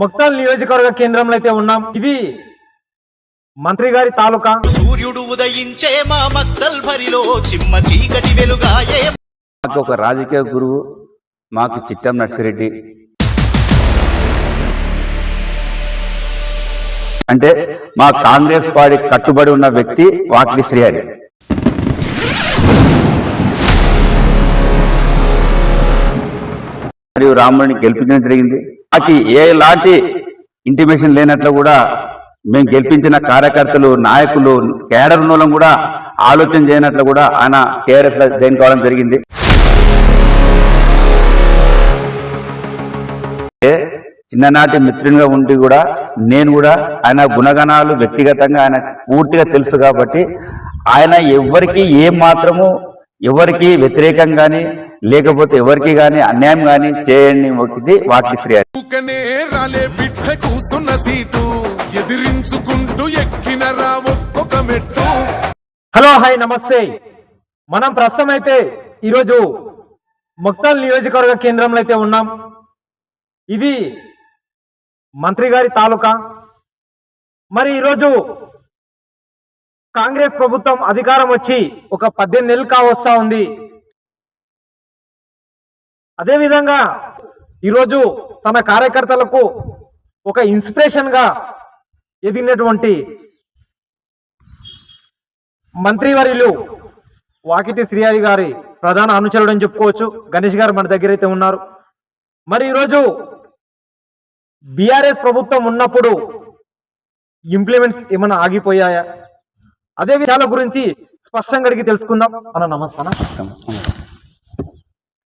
మొక్తాల్ నియోజకవర్గ కేంద్రంలో అయితే ఉన్నాం. ఇది మంత్రి గారి తాలూకా. సూర్యుడు ఉదయించే మా మక్తల్ భరిలో చిమ్మ చీకటి వెలుగాయే. మాకు ఒక రాజకీయ గురువు మాకు చిట్టం నర్సిరెడ్డి. అంటే మా కాంగ్రెస్ పార్టీ కట్టుబడి ఉన్న వ్యక్తి వాకిలి శ్రీహరి. మరియు రాముడిని గెలిపించడం జరిగింది. మాకు ఏలాంటి ఇంటిమేషన్ లేనట్లు కూడా మేము గెలిపించిన కార్యకర్తలు నాయకులు కేడర్ మూలం కూడా ఆలోచన చేయనట్లు కూడా ఆయన టీఆర్ఎస్ జాయిన్ కావడం జరిగింది. చిన్ననాటి మిత్రునిగా ఉండి కూడా నేను కూడా ఆయన గుణగణాలు వ్యక్తిగతంగా ఆయన పూర్తిగా తెలుసు కాబట్టి ఆయన ఎవరికి ఏం మాత్రము ఎవరికి వ్యతిరేకం గాని లేకపోతే ఎవరికి గాని అన్యాయం గాని చేయని వ్యక్తి వాకి శ్రీ హరి. ఊకనే రాలే బిడ్డ కూసున్న సీటు ఎదిరించుకుంటూ ఎక్కిన ఒక్కొక్క మెట్టు. హలో హాయ్ నమస్తే. మనం ప్రస్తుతం అయితే ఈరోజు మొక్తాల్ నియోజకవర్గ కేంద్రంలో అయితే ఉన్నాం. ఇది మంత్రి గారి తాలూకా. మరి ఈరోజు కాంగ్రెస్ ప్రభుత్వం అధికారం వచ్చి ఒక పద్దెనిమిది నెలలు కావస్తా ఉంది. అదేవిధంగా ఈరోజు తన కార్యకర్తలకు ఒక ఇన్స్పిరేషన్గా ఎదిగినటువంటి మంత్రివర్యులు వాకిటి శ్రీహరి గారి ప్రధాన అనుచరుడు అని చెప్పుకోవచ్చు. గణేష్ గారు మన దగ్గర అయితే ఉన్నారు. మరి ఈరోజు బీఆర్ఎస్ ప్రభుత్వం ఉన్నప్పుడు ఇంప్లిమెంట్స్ ఏమైనా ఆగిపోయాయా? అదే విషయాల గురించి స్పష్టంగా అడిగి తెలుసుకుందాం. అన్న నమస్తానా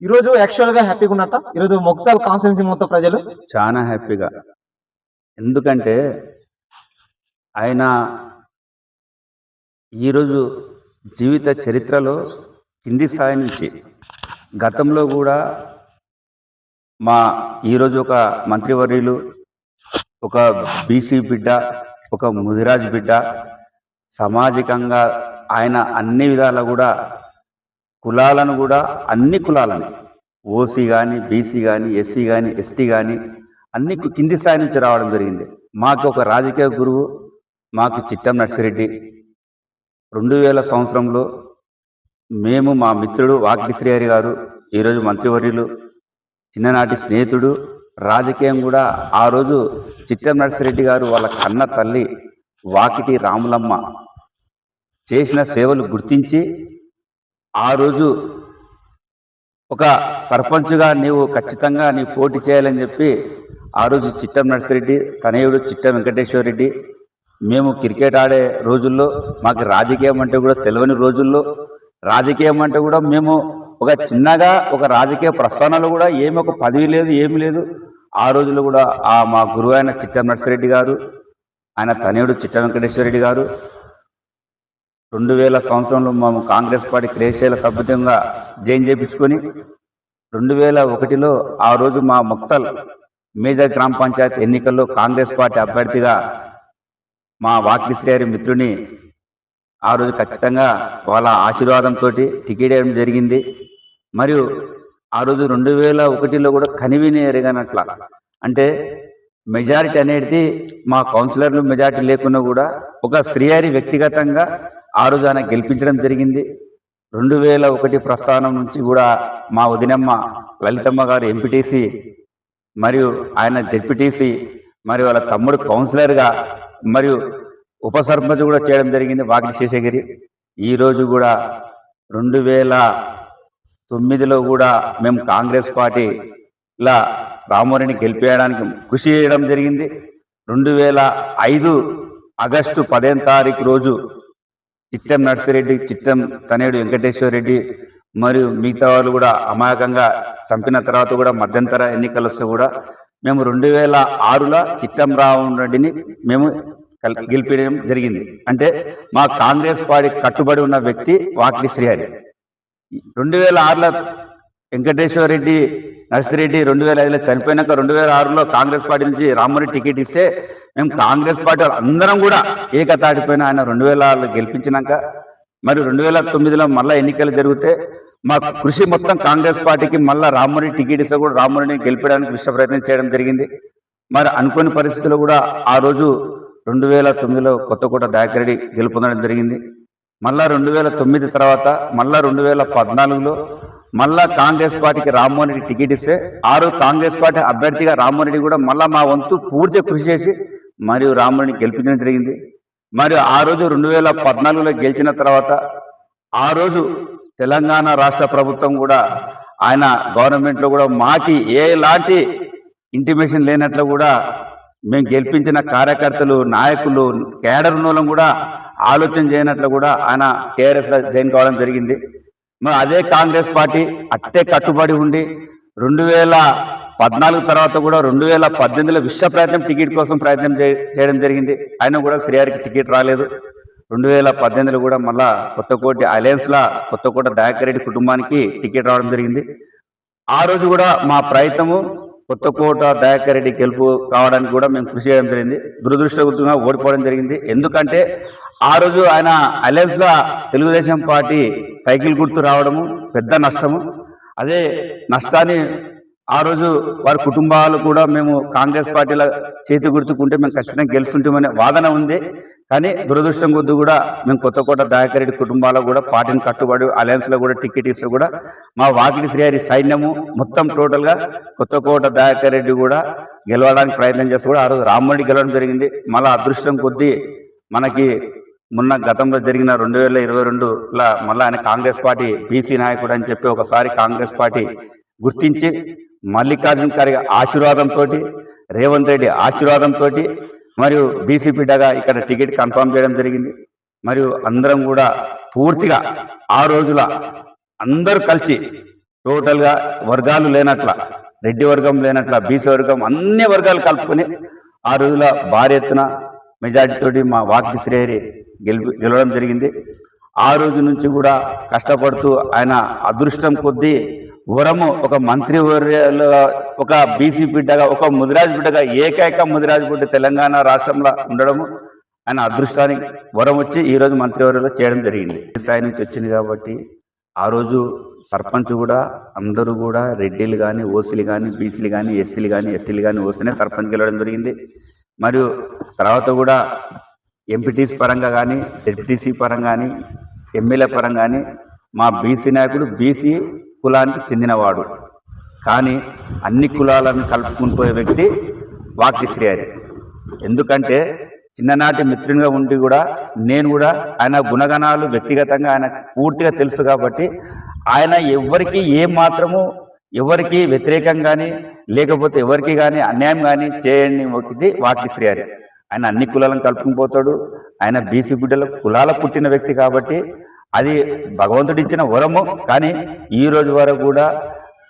ఈరోజు యాక్చువల్గా హ్యాపీగా ఉన్నట్ట? ఈరోజు మొక్తాల్ కాన్స్టెన్సీ మొత్తం ప్రజలు? చాలా హ్యాపీగా ఎందుకంటే ఆయన ఈరోజు జీవిత చరిత్రలో కింది స్థాయి నుంచి గతంలో కూడా మా ఈరోజు ఒక మంత్రివర్యులు ఒక బీసీ బిడ్డ ఒక ముదిరాజ్ బిడ్డ సామాజికంగా ఆయన అన్ని విధాలా కూడా కులాలను కూడా అన్ని కులాలను ఓసీ కానీ బీసీ కానీ ఎస్సీ కానీ ఎస్టీ కానీ అన్ని కింది స్థాయి నుంచి రావడం జరిగింది. మాకు ఒక రాజకీయ గురువు మాకు చిట్టం నర్సిరెడ్డి. రెండు వేల సంవత్సరంలో మేము మా మిత్రుడు వాకిటి శ్రీహరి గారు ఈరోజు మంత్రివర్యులు చిన్ననాటి స్నేహితుడు రాజకీయం కూడా ఆ రోజు చిట్టం నర్సిరెడ్డి గారు వాళ్ళ కన్న తల్లి వాకిటి రాములమ్మ చేసిన సేవలు గుర్తించి ఆ రోజు ఒక సర్పంచ్గా నీవు ఖచ్చితంగా నీ పోటీ చేయాలని చెప్పి ఆ రోజు చిట్టం నర్సిరెడ్డి తనయుడు చిట్టం వెంకటేశ్వర రెడ్డి మేము క్రికెట్ ఆడే రోజుల్లో మాకు రాజకీయం అంటే కూడా తెలియని రోజుల్లో రాజకీయం అంటే కూడా మేము ఒక చిన్నగా ఒక రాజకీయ ప్రస్థానంలో కూడా ఏమి ఒక పదవి లేదు ఏమి లేదు. ఆ రోజుల్లో కూడా ఆ మా గురువు ఆయన చిట్టం నర్సిరెడ్డి గారు ఆయన తనయుడు చిట్ట వెంకటేశ్వర రెడ్డి గారు రెండు వేల సంవత్సరంలో మేము కాంగ్రెస్ పార్టీ క్రియాశీల సభ్యుతంగా జైన్ చేయించుకొని రెండు వేల ఒకటిలో ఆ రోజు మా ముక్తల్ మేజర్ గ్రామ పంచాయతీ ఎన్నికల్లో కాంగ్రెస్ పార్టీ అభ్యర్థిగా మా వాకిలి శ్రీహరి మిత్రుని ఆ రోజు ఖచ్చితంగా వాళ్ళ ఆశీర్వాదంతో టికెట్ వేయడం జరిగింది. మరియు ఆ రోజు రెండు వేల ఒకటిలో కూడా కనివిని ఎరగనట్ల. అంటే మెజారిటీ అనేది మా కౌన్సిలర్లు మెజారిటీ లేకున్నా కూడా ఒక శ్రీహారి వ్యక్తిగతంగా ఆ గెలిపించడం జరిగింది. రెండు వేల ఒకటి ప్రస్థానం నుంచి కూడా మా వదినమ్మ లలితమ్మ గారు ఎంపీటీసీ మరియు ఆయన జెడ్పీటీసీ మరియు వాళ్ళ తమ్ముడు కౌన్సిలర్గా మరియు ఉప సర్పంచ్ కూడా చేయడం జరిగింది వాకిలి శేషగిరి. ఈ రోజు కూడా రెండు వేల తొమ్మిదిలో కూడా మేము కాంగ్రెస్ పార్టీలా రామోరిని గెలిపేయడానికి కృషి చేయడం జరిగింది. రెండు వేల ఐదు ఆగస్టు పదిహేను తారీఖు రోజు చిట్టం నర్సిరెడ్డి చిట్టం తనేడు వెంకటేశ్వర రెడ్డి మరియు మిగతా వాళ్ళు కూడా అమాయకంగా చంపిన తర్వాత కూడా మధ్యంతర ఎన్నికలు వస్తే కూడా మేము రెండు వేల ఆరులో చిట్టం రావు రెడ్డిని మేము గెలిపించడం జరిగింది. అంటే మా కాంగ్రెస్ పార్టీ కట్టుబడి ఉన్న వ్యక్తి వాకిలి శ్రీహరి. రెండు వేల ఆరులో వెంకటేశ్వర రెడ్డి నర్సిరెడ్డి రెండు వేల ఐదులో చనిపోయినాక రెండు వేల ఆరులో కాంగ్రెస్ పార్టీ నుంచి రామ్మోహన్ టికెట్ ఇస్తే మేము కాంగ్రెస్ పార్టీ అందరం కూడా ఏకతాటిపోయిన ఆయన రెండు వేల ఆరులో గెలిపించినాక మరి రెండు వేల తొమ్మిదిలో మళ్ళీ ఎన్నికలు జరిగితే మా కృషి మొత్తం కాంగ్రెస్ పార్టీకి మళ్ళీ రామ్మోహన్ టికెట్ ఇస్తే కూడా రామ్మోహన్ గెలిపడానికి విశ్వ ప్రయత్నం చేయడం జరిగింది. మరి అనుకోని పరిస్థితుల్లో కూడా ఆ రోజు రెండు వేల తొమ్మిదిలో కొత్తకోట దాకరెడ్డి గెలుపొందడం జరిగింది. మళ్ళా రెండు వేల తొమ్మిది తర్వాత మళ్ళా రెండు వేల పద్నాలుగులో మళ్ళా కాంగ్రెస్ పార్టీకి రామ్మోహన్ రెడ్డి టికెట్ ఇస్తే ఆరు కాంగ్రెస్ పార్టీ అభ్యర్థిగా రామ్మోహన్ రెడ్డి కూడా మళ్ళా మా వంతు పూర్తిగా కృషి చేసి మరియు రామ్మోహన్ రెడ్డి గెలిపించడం జరిగింది. మరియు ఆ రోజు రెండు వేల పద్నాలుగులో గెలిచిన తర్వాత ఆ రోజు తెలంగాణ రాష్ట్ర ప్రభుత్వం కూడా ఆయన గవర్నమెంట్లో కూడా మాకి ఏలాంటి ఇంటిమేషన్ లేనట్లు కూడా మేము గెలిపించిన కార్యకర్తలు నాయకులు కేడర్ కూడా ఆలోచన చేయనట్లు కూడా ఆయన టీఆర్ఎస్లో జాయిన్ కావడం జరిగింది. మరి అదే కాంగ్రెస్ పార్టీ అట్టే కట్టుబడి ఉండి రెండు వేల పద్నాలుగు తర్వాత కూడా రెండు వేల పద్దెనిమిదిలో విశ్వ ప్రయత్నం టికెట్ కోసం ప్రయత్నం చే- చేయడం జరిగింది. ఆయన కూడా శ్రీహారికి టికెట్ రాలేదు. రెండు వేల పద్దెనిమిదిలో కూడా మళ్ళా కొత్తకోటి అలయన్స్లా కొత్తకోట దయాకరెడ్డి కుటుంబానికి టికెట్ రావడం జరిగింది. ఆ రోజు కూడా మా ప్రయత్నము కొత్తకోట దయాకరెడ్డి గెలుపు కావడానికి కూడా మేము కృషి చేయడం జరిగింది. దురదృష్టవంతంగా ఓడిపోవడం జరిగింది. ఎందుకంటే ఆ రోజు ఆయన అలయన్స్గా తెలుగుదేశం పార్టీ సైకిల్ గుర్తు రావడము పెద్ద నష్టము. అదే నష్టాన్ని ఆ రోజు వారి కుటుంబాలు కూడా మేము కాంగ్రెస్ పార్టీల చేతి గుర్తుకుంటే మేము ఖచ్చితంగా గెలుస్తుంటామనే వాదన ఉంది. కానీ దురదృష్టం కొద్ది కూడా మేము కొత్తకోట దయాకర్ రెడ్డి కుటుంబాలకు కూడా పార్టీని కట్టుబడి అలయన్స్లో కూడా టికెట్ ఇస్తే కూడా మా వాకిలి శ్రీహరి సైన్యము మొత్తం టోటల్గా కొత్త కొత్తకోట దయాకర్ రెడ్డి కూడా గెలవడానికి ప్రయత్నం చేస్తే కూడా ఆ రోజు రామ్మోడి గెలవడం జరిగింది. మళ్ళీ అదృష్టం కొద్దీ మనకి మొన్న గతంలో జరిగిన రెండు వేల ఇరవై రెండులా మళ్ళీ ఆయన కాంగ్రెస్ పార్టీ బీసీ నాయకుడు అని చెప్పి ఒకసారి కాంగ్రెస్ పార్టీ గుర్తించి మల్లికార్జున ఖర్గే ఆశీర్వాదంతో రేవంత్ రెడ్డి ఆశీర్వాదంతో మరియు బీసీ బిడ్డగా ఇక్కడ టికెట్ కన్ఫర్మ్ చేయడం జరిగింది. మరియు అందరం కూడా పూర్తిగా ఆ రోజుల అందరూ కలిసి టోటల్గా వర్గాలు లేనట్ల రెడ్డి వర్గం లేనట్ల బీసీ వర్గం అన్ని వర్గాలు కలుపుకొని ఆ రోజుల భారీ ఎత్తున మెజార్టీతోటి మా వాక్ శ్రేయరి గెలిపి గెలవడం జరిగింది. ఆ రోజు నుంచి కూడా కష్టపడుతూ ఆయన అదృష్టం కొద్దీ వరము ఒక మంత్రి ఒక బీసీ బిడ్డగా ఒక ముదిరాజు బిడ్డగా ఏకైక ముదిరాజు బిడ్డ తెలంగాణ రాష్ట్రంలో ఉండడము ఆయన అదృష్టానికి వరం వచ్చి ఈరోజు మంత్రివర్యంలో చేయడం జరిగింది. స్థాయి నుంచి వచ్చింది కాబట్టి ఆ రోజు సర్పంచ్ కూడా అందరూ కూడా రెడ్డిలు కానీ ఓసీలు కానీ బీసీలు కానీ ఎస్టీలు కానీ ఎస్టీలు కానీ ఓసీనే సర్పంచ్ గెలవడం జరిగింది. మరియు తర్వాత కూడా ఎంపీటీసీ పరంగా కానీ జెడ్పీటీసీ పరంగా కానీ ఎమ్మెల్యే పరంగా కానీ మా బీసీ నాయకుడు బీసీ కులానికి చెందినవాడు. కానీ అన్ని కులాలను కలుపుకుని వ్యక్తి వాకి ఎందుకంటే చిన్ననాటి మిత్రునిగా ఉండి కూడా నేను కూడా ఆయన గుణగణాలు వ్యక్తిగతంగా ఆయన పూర్తిగా తెలుసు కాబట్టి ఆయన ఎవరికి ఏ మాత్రము ఎవరికి వ్యతిరేకం కానీ లేకపోతే ఎవరికి కానీ అన్యాయం కానీ చేయని వ్యక్తి వాకి ఆయన అన్ని కులాలను కలుపుకుని పోతాడు. ఆయన బీసీ బిడ్డల కులాల పుట్టిన వ్యక్తి కాబట్టి అది భగవంతుడు ఇచ్చిన వరము. కానీ ఈ రోజు వరకు కూడా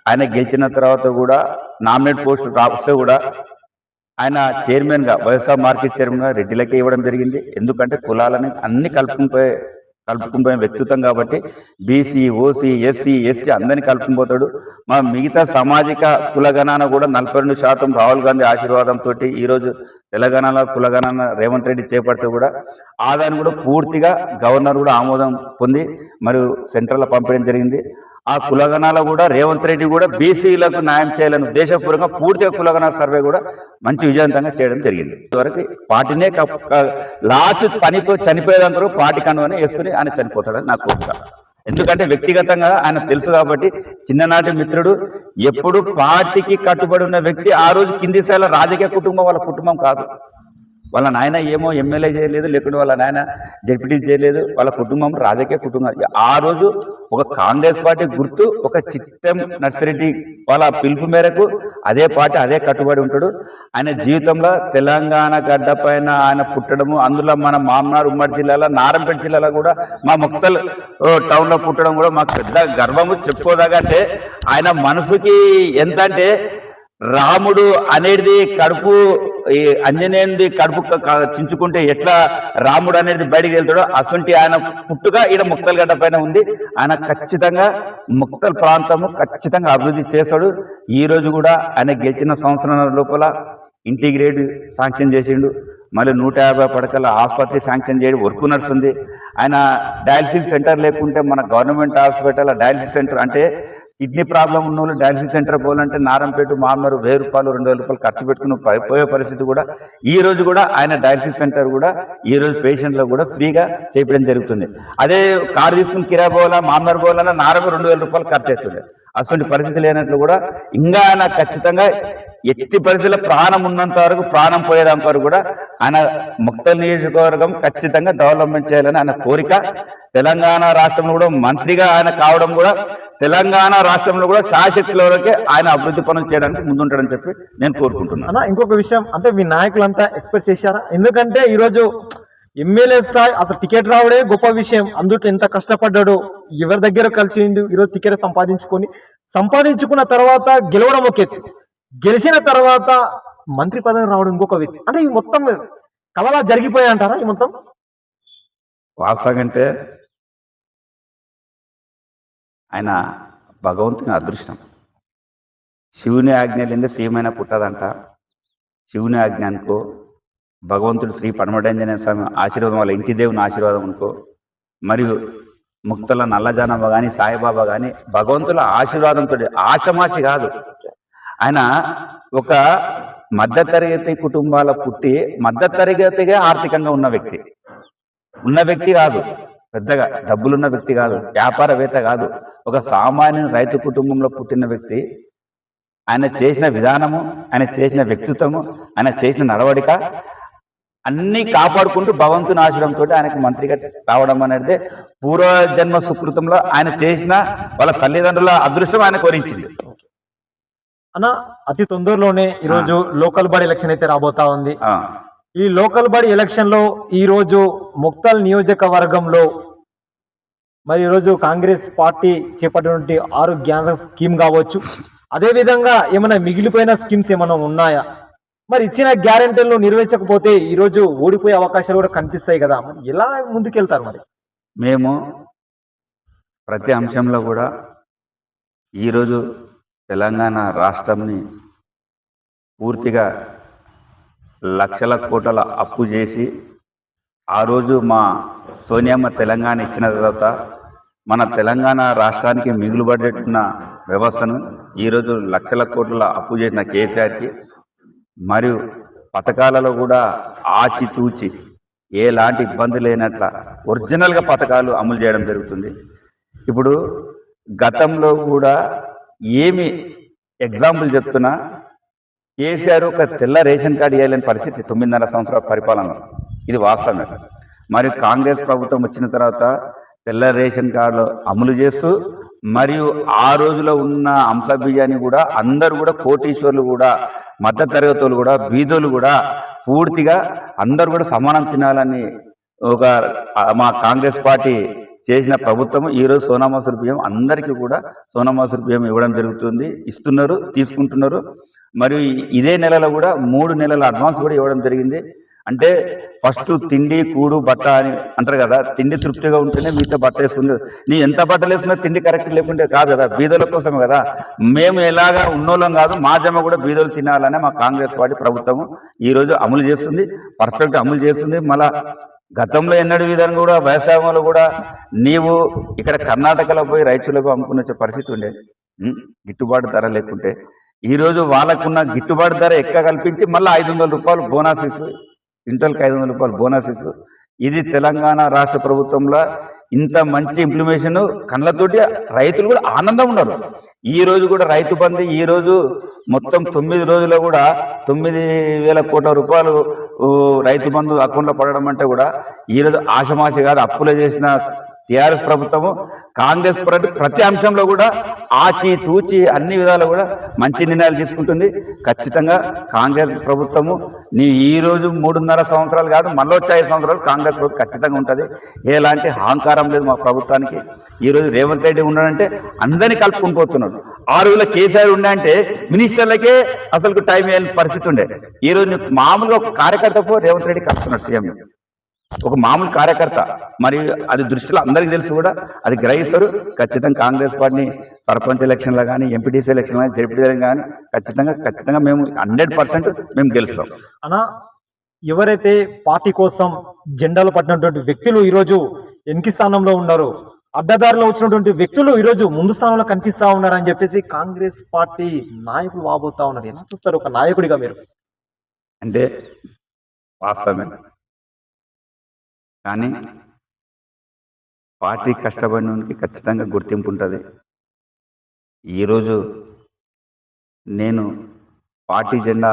ఆయన గెలిచిన తర్వాత కూడా నామినేట్ పోస్ట్ రాస్తే కూడా ఆయన చైర్మన్గా వైఎస్ఆర్ మార్కెట్ చైర్మన్గా రెడ్డిలకే ఇవ్వడం జరిగింది. ఎందుకంటే కులాలని అన్ని కలుపుకుని పోయే వ్యక్తిత్వం కాబట్టి బీసీ ఓసీ ఎస్సీ ఎస్టీ అందరినీ కలుపుకుపోతాడు మా మిగతా సామాజిక కులగణాన కూడా నలభై రెండు శాతం రాహుల్ గాంధీ ఆశీర్వాదంతో ఈరోజు తెలంగాణలో కులగణాన రేవంత్ రెడ్డి చేపడితే కూడా ఆదాన్ని కూడా పూర్తిగా గవర్నర్ కూడా ఆమోదం పొంది మరియు సెంట్రల్లో పంపడం జరిగింది. ఆ కులగణాల కూడా రేవంత్ రెడ్డి కూడా బీసీలకు న్యాయం చేయాలని ఉద్దేశపూర్వకంగా పూర్తిగా కులగణ సర్వే కూడా మంచి విజయవంతంగా చేయడం జరిగింది. ఇదివరకు పార్టీనే లాస్ట్ పనితో చనిపోయేదంతా పార్టీ కనువని వేసుకుని ఆయన చనిపోతాడని నాకు కోరిక. ఎందుకంటే వ్యక్తిగతంగా ఆయన తెలుసు కాబట్టి చిన్ననాటి మిత్రుడు ఎప్పుడు పార్టీకి కట్టుబడి ఉన్న వ్యక్తి ఆ రోజు కింది స్థాయిలో రాజకీయ కుటుంబం వాళ్ళ కుటుంబం కాదు. వాళ్ళ నాయన ఏమో ఎమ్మెల్యే చేయలేదు లేకుంటే వాళ్ళ నాయన జడ్పీటీ చేయలేదు వాళ్ళ కుటుంబం రాజకీయ కుటుంబం. ఆ రోజు ఒక కాంగ్రెస్ పార్టీ గుర్తు ఒక చిత్తం నర్సిరెడ్డి వాళ్ళ పిలుపు మేరకు అదే పార్టీ అదే కట్టుబడి ఉంటాడు. ఆయన జీవితంలో తెలంగాణ గడ్డ పైన ఆయన పుట్టడము అందులో మన మామనాడు ఉమ్మడి జిల్లాలో నారంపేట జిల్లాలో కూడా మా ముక్తల్ టౌన్లో పుట్టడం కూడా మాకు పెద్ద గర్వము చెప్పుకోదగంటే ఆయన మనసుకి ఎంత అంటే రాముడు అనేది కడుపు ఈ అంజనేయుడి కడుపు చించుకుంటే ఎట్లా రాముడు అనేది బయటికి వెళ్తాడో అసంటి ఆయన పుట్టుగా ఈడ ముక్తల్ గడ్డ పైన ఉంది. ఆయన ఖచ్చితంగా ముక్తల ప్రాంతము ఖచ్చితంగా అభివృద్ధి చేస్తాడు. ఈ రోజు కూడా ఆయన గెలిచిన సంవత్సరం లోపల ఇంటిగ్రేట్ శాంక్షన్ చేసిండు. మళ్ళీ నూట యాభై పడకల ఆసుపత్రి శాంక్షన్ చేయడం వర్క్ నడుస్తుంది. ఆయన డయాలసిస్ సెంటర్ లేకుంటే మన గవర్నమెంట్ హాస్పిటల్ డయాలసిస్ సెంటర్ అంటే కిడ్నీ ప్రాబ్లం ఉన్న వాళ్ళు డయాలసిస్ సెంటర్ పోవాలంటే నారంపేట మామూలు వెయ్యి రూపాయలు రెండు వేల రూపాయలు ఖర్చు పెట్టుకుని పోయే పరిస్థితి కూడా ఈ రోజు కూడా ఆయన డయాలసిస్ సెంటర్ కూడా ఈ రోజు పేషెంట్లు కూడా ఫ్రీగా చేయడం జరుగుతుంది. అదే కారు తీసుకుని కిరా పోవాలా మామూలు పోవాలన్నా నారమే రెండు వేల రూపాయలు ఖర్చు అవుతుంది అటువంటి పరిస్థితి లేనట్లు కూడా ఇంకా ఆయన ఖచ్చితంగా ఎట్టి పరిస్థితుల్లో ప్రాణం ఉన్నంత వరకు ప్రాణం పోయేదాని వరకు కూడా ఆయన ముక్త నియోజకవర్గం ఖచ్చితంగా డెవలప్మెంట్ చేయాలని ఆయన కోరిక తెలంగాణ రాష్ట్రంలో కూడా మంత్రిగా ఆయన కావడం కూడా తెలంగాణ రాష్ట్రంలో కూడా వరకే ఆయన అభివృద్ధి పనులు చేయడానికి ముందుంటాడని చెప్పి నేను కోరుకుంటున్నాను. ఇంకొక విషయం అంటే మీ నాయకులంతా ఎక్స్పెక్ట్ చేశారా? ఎందుకంటే ఈరోజు ఎమ్మెల్యే స్థాయి అసలు టికెట్ రావడే గొప్ప విషయం. అందులో ఎంత కష్టపడ్డాడు ఎవరి దగ్గర కలిసిండు ఈరోజు టికెట్ సంపాదించుకొని సంపాదించుకున్న తర్వాత గెలవడం ఒక ఎత్తు. గెలిచిన తర్వాత మంత్రి పదవి రావడం ఇంకొక వ్యక్తి. అంటే ఈ మొత్తం కలలా జరిగిపోయాయి అంటారా ఈ మొత్తం? అంటే ఆయన భగవంతుని అదృష్టం. శివుని ఆజ్ఞ లేదా సీమైన పుట్టదంట. శివుని ఆజ్ఞ అనుకో భగవంతుడు శ్రీ పడమటంజనేయ స్వామి ఆశీర్వాదం వాళ్ళ ఇంటి దేవుని ఆశీర్వాదం అనుకో మరియు ముక్తల నల్లజానమ్మ కానీ సాయిబాబా కానీ భగవంతుల ఆశీర్వాదంతో ఆశమాషి కాదు. ఆయన ఒక మధ్యతరగతి కుటుంబాల పుట్టి మధ్యతరగతిగా ఆర్థికంగా ఉన్న వ్యక్తి. ఉన్న వ్యక్తి కాదు. పెద్దగా డబ్బులున్న వ్యక్తి కాదు వ్యాపారవేత్త కాదు. ఒక సామాన్య రైతు కుటుంబంలో పుట్టిన వ్యక్తి ఆయన చేసిన విధానము ఆయన చేసిన వ్యక్తిత్వము ఆయన చేసిన నడవడిక అన్ని కాపాడుకుంటూ భగవంతుని ఆశ్రయంతో ఆయనకు మంత్రిగా రావడం అనేది పూర్వజన్మ సుకృతంలో ఆయన చేసిన వాళ్ళ తల్లిదండ్రుల అదృష్టం ఆయన కోరించింది. అన్న అతి తొందరలోనే ఈరోజు లోకల్ బాడీ ఎలక్షన్ అయితే రాబోతా ఉంది. ఈ లోకల్ బాడీ ఎలక్షన్లో ఈరోజు ముక్తల్ నియోజకవర్గంలో మరి ఈరోజు కాంగ్రెస్ పార్టీ చేపట్టినటువంటి ఆరు జ్ఞాన స్కీమ్ కావచ్చు. అదే విధంగా ఏమైనా మిగిలిపోయిన స్కీమ్స్ ఏమైనా ఉన్నాయా? మరి ఇచ్చిన గ్యారెంటీలు నిర్వహించకపోతే ఈరోజు ఓడిపోయే అవకాశాలు కూడా కనిపిస్తాయి కదా. మరి ఎలా ముందుకెళ్తారు మరి? మేము ప్రతి అంశంలో కూడా ఈరోజు తెలంగాణ రాష్ట్రంని పూర్తిగా లక్షల కోట్ల అప్పు చేసి ఆ రోజు మా సోనియమ్మ తెలంగాణ ఇచ్చిన తర్వాత మన తెలంగాణ రాష్ట్రానికి మిగులుబడేటున్న వ్యవస్థను ఈరోజు లక్షల కోట్ల అప్పు చేసిన కేసీఆర్కి మరియు పథకాలలో కూడా ఆచితూచి ఎలాంటి ఇబ్బంది లేనట్ల ఒరిజినల్గా పథకాలు అమలు చేయడం జరుగుతుంది. ఇప్పుడు గతంలో కూడా ఏమి ఎగ్జాంపుల్ చెప్తున్నా కేసీఆర్ ఒక తెల్ల రేషన్ కార్డు వేయలేని పరిస్థితి తొమ్మిదిన్నర సంవత్సరాల పరిపాలన. ఇది వాస్తవమే. మరియు కాంగ్రెస్ ప్రభుత్వం వచ్చిన తర్వాత తెల్ల రేషన్ కార్డులు అమలు చేస్తూ మరియు ఆ రోజులో ఉన్న అంశ బియ్యాన్ని కూడా అందరూ కూడా కోటీశ్వర్లు కూడా మధ్య తరగతులు కూడా బీదోలు కూడా పూర్తిగా అందరూ కూడా సమానం తినాలని ఒక మా కాంగ్రెస్ పార్టీ చేసిన ప్రభుత్వం. ఈ రోజు బియ్యం అందరికీ కూడా సోనామసూరి బియ్యం ఇవ్వడం జరుగుతుంది. ఇస్తున్నారు తీసుకుంటున్నారు. మరియు ఇదే నెలలో కూడా మూడు నెలల అడ్వాన్స్ కూడా ఇవ్వడం జరిగింది. అంటే ఫస్ట్ తిండి కూడు బట్ట అని అంటారు కదా తిండి తృప్తిగా ఉంటేనే మీతో బట్ట వేస్తుంది నీ ఎంత బట్టలు వేసినా తిండి కరెక్ట్ లేకుంటే కాదు కదా బీదల కోసం కదా. మేము ఎలాగా ఉన్నోళ్ళం కాదు మా జమ కూడా బీదలు తినాలనే మా కాంగ్రెస్ పార్టీ ప్రభుత్వం ఈరోజు అమలు చేస్తుంది. పర్ఫెక్ట్ అమలు చేస్తుంది. మళ్ళా గతంలో ఎన్నడూ విధంగా కూడా వ్యవసాయంలో కూడా నీవు ఇక్కడ కర్ణాటకలో పోయి రైతులకు అమ్ముకునే పరిస్థితి ఉండేది గిట్టుబాటు ధర లేకుంటే. ఈ రోజు వాళ్ళకున్న గిట్టుబాటు ధర ఎక్క కల్పించి మళ్ళీ ఐదు వందల రూపాయలు బోనస్ ఇస్తూ క్వింటల్కి ఐదు వందల రూపాయలు బోనస్ ఇది తెలంగాణ రాష్ట్ర ప్రభుత్వంలో ఇంత మంచి ఇంప్లిమేషన్ కళ్ళతోటి రైతులు కూడా ఆనందం ఉన్నారు ఈ రోజు కూడా రైతు బంధు ఈ రోజు మొత్తం తొమ్మిది రోజుల్లో కూడా తొమ్మిది వేల కోట్ల రూపాయలు రైతు బంధు అకౌంట్లో పడడం అంటే కూడా ఈ రోజు కాదు అప్పులు చేసిన టిఆర్ఎస్ ప్రభుత్వము కాంగ్రెస్ ప్రతి అంశంలో కూడా ఆచి తూచి అన్ని విధాలు కూడా మంచి నిర్ణయాలు తీసుకుంటుంది. ఖచ్చితంగా కాంగ్రెస్ ప్రభుత్వము నీ ఈ రోజు మూడున్నర సంవత్సరాలు కాదు మళ్ళీ వచ్చే సంవత్సరాలు కాంగ్రెస్ ప్రభుత్వం ఖచ్చితంగా ఉంటుంది. ఎలాంటి అహంకారం లేదు మా ప్రభుత్వానికి. ఈ రోజు రేవంత్ రెడ్డి ఉన్నాడంటే అందరినీ కలుపుకుని పోతున్నాడు. ఆ రోజుల్లో కేసీఆర్ ఉండే మినిస్టర్లకే అసలు టైం వేయని పరిస్థితి ఉండే. ఈ రోజు మామూలుగా ఒక కార్యకర్తకు రేవంత్ రెడ్డి కలుస్తున్నాడు సీఎం ఒక మామూలు కార్యకర్త. మరి అది దృష్టిలో అందరికీ తెలుసు కూడా అది గ్రహిస్తారు. ఖచ్చితంగా కాంగ్రెస్ పార్టీని సర్పంచ్ ఎలక్షన్లో కానీ ఎంపీటీసీ ఎలక్షన్ కానీ జడ్పీ కానీ ఖచ్చితంగా ఖచ్చితంగా మేము హండ్రెడ్ పర్సెంట్ మేము గెలుస్తాం. అనా ఎవరైతే పార్టీ కోసం జెండాలు పట్టినటువంటి వ్యక్తులు ఈరోజు ఎన్కి స్థానంలో ఉన్నారు అడ్డదారిలో వచ్చినటువంటి వ్యక్తులు ఈరోజు ముందు స్థానంలో కనిపిస్తా ఉన్నారని చెప్పేసి కాంగ్రెస్ పార్టీ నాయకులు వాబోతా ఉన్నారు. ఎలా చూస్తారు ఒక నాయకుడిగా మీరు? అంటే వాస్తవమే. కానీ పార్టీ కష్టపడినోనికి ఖచ్చితంగా గుర్తింపు ఉంటుంది. ఈరోజు నేను పార్టీ జెండా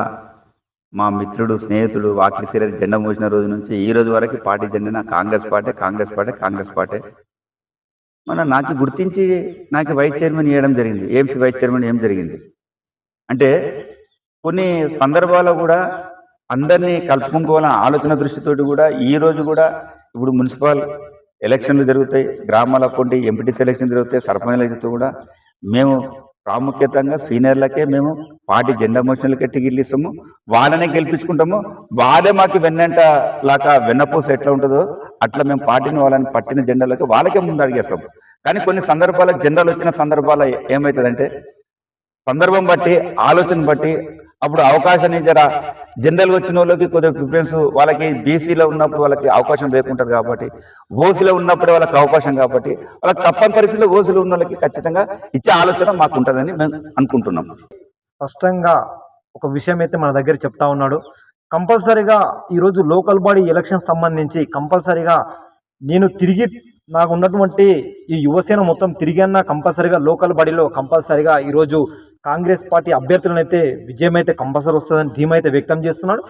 మా మిత్రుడు స్నేహితుడు వాకిలి సీరియల్ జెండా మోసిన రోజు నుంచి ఈ రోజు వరకు పార్టీ జెండా నా Congress party Congress party Congress party. మన నాకు గుర్తించి నాకు వైస్ చైర్మన్ ఇవ్వడం జరిగింది. ఏఎంసీ వైస్ చైర్మన్ ఏం జరిగింది. అంటే కొన్ని సందర్భాల్లో కూడా అందరినీ కలుపుకోవాలన్న ఆలోచన దృష్టితోటి కూడా ఈ రోజు కూడా ఇప్పుడు మున్సిపల్ ఎలక్షన్లు జరుగుతాయి గ్రామాల కొన్ని ఎంపీటీసీ ఎలక్షన్ జరుగుతాయి సర్పంచ్ ఎలక్షన్ కూడా మేము ప్రాముఖ్యతంగా సీనియర్లకే మేము పార్టీ జెండా మోషన్లకే టికెట్లు ఇస్తాము. వాళ్ళనే గెలిపించుకుంటాము. వాళ్ళే మాకు వెన్నంట లాగా వెన్నపూస ఎట్లా ఉంటుందో అట్లా మేము పార్టీని వాళ్ళని పట్టిన జెండాలకి వాళ్ళకే ముందు అడిగేస్తాం. కానీ కొన్ని సందర్భాల జెండాలు వచ్చిన సందర్భాల ఏమవుతుందంటే సందర్భం బట్టి ఆలోచన బట్టి అప్పుడు అవకాశాన్ని జర జనరల్ వచ్చిన వాళ్ళకి కొద్దిగా ప్రిఫరెన్స్ వాళ్ళకి బీసీలో ఉన్నప్పుడు వాళ్ళకి అవకాశం లేకుంటారు కాబట్టి ఓసీలో ఉన్నప్పుడే వాళ్ళకి అవకాశం కాబట్టి వాళ్ళకి తప్పని పరిస్థితిలో ఓసీలో ఉన్న వాళ్ళకి ఖచ్చితంగా ఇచ్చే ఆలోచన మాకు ఉంటుందని మేము అనుకుంటున్నాం. స్పష్టంగా ఒక విషయం అయితే మన దగ్గర చెప్తా ఉన్నాడు. కంపల్సరీగా ఈరోజు లోకల్ బాడీ ఎలక్షన్ సంబంధించి కంపల్సరీగా నేను తిరిగి నాకు ఉన్నటువంటి ఈ యువసేన మొత్తం తిరిగి అన్న కంపల్సరీగా లోకల్ బాడీలో కంపల్సరీగా ఈరోజు కాంగ్రెస్ పార్టీ అభ్యర్థులనైతే విజయం అయితే కంపల్సరీ వస్తుందని ధీమైతే వ్యక్తం చేస్తున్నాడు.